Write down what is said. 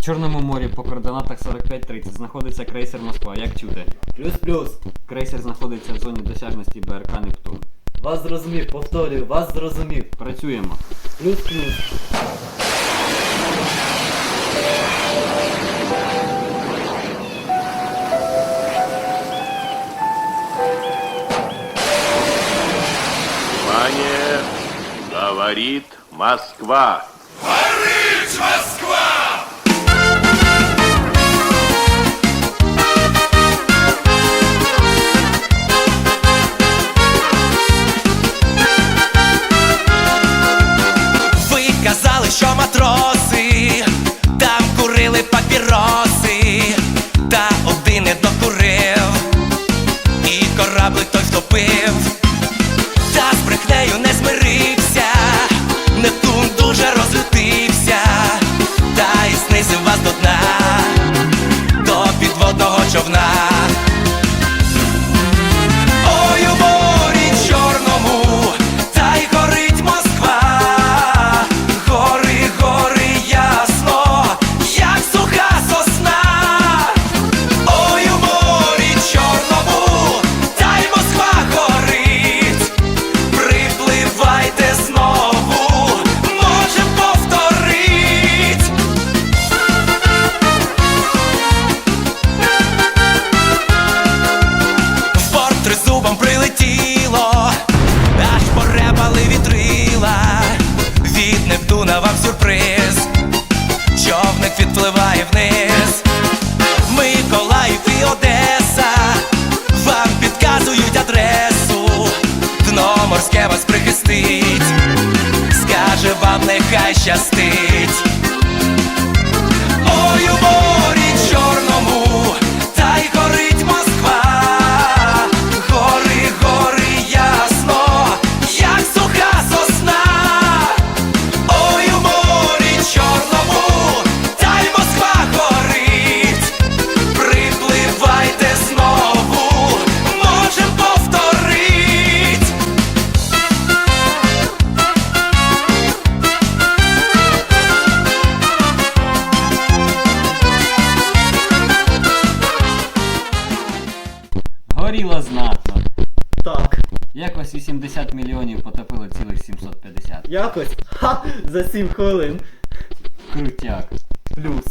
В Чорному морі по координатах 45-30 знаходиться крейсер Москва. Як чути? Плюс-плюс. Крейсер знаходиться в зоні досяжності БРК Нептун. Вас зрозумів, повторюю, вас зрозумів. Працюємо. Плюс-плюс. Внимание! Говорит Москва. Ви казали, що матроси дно вас прихистить, скаже вам нехай щастить. Ой, у Якось 80 мільйонів потопило цілих 750. Якось. Ха! За 7 хвилин. Крутяк. Плюс.